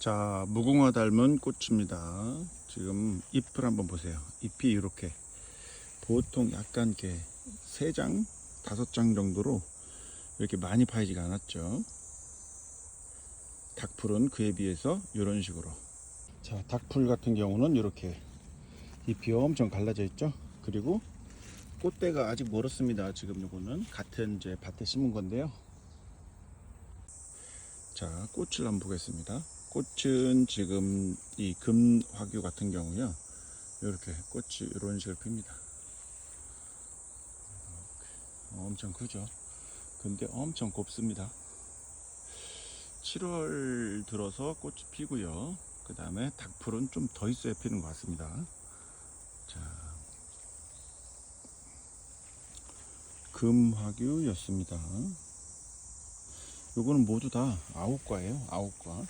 자, 무궁화 닮은 꽃입니다. 지금 잎을 한번 보세요. 잎이 이렇게 보통 약간 이렇게 세 장, 다섯 장 정도로 이렇게 많이 파이지가 않았죠. 닭풀은 그에 비해서 이런 식으로. 자, 닭풀 같은 경우는 이렇게 잎이 엄청 갈라져 있죠. 그리고 꽃대가 아직 멀었습니다. 지금 요거는 같은 이제 밭에 심은 건데요. 자, 꽃을 한번 보겠습니다. 꽃은 지금 이 금화규 같은 경우요. 이렇게 꽃이 이런 식으로 핍니다. 엄청 크죠. 근데 엄청 곱습니다. 7월 들어서 꽃이 피고요. 그 다음에 닭풀은 좀 더 있어야 피는 것 같습니다. 자, 금화규였습니다. 요거는 모두 다 아홉 과예요. 아홉 과.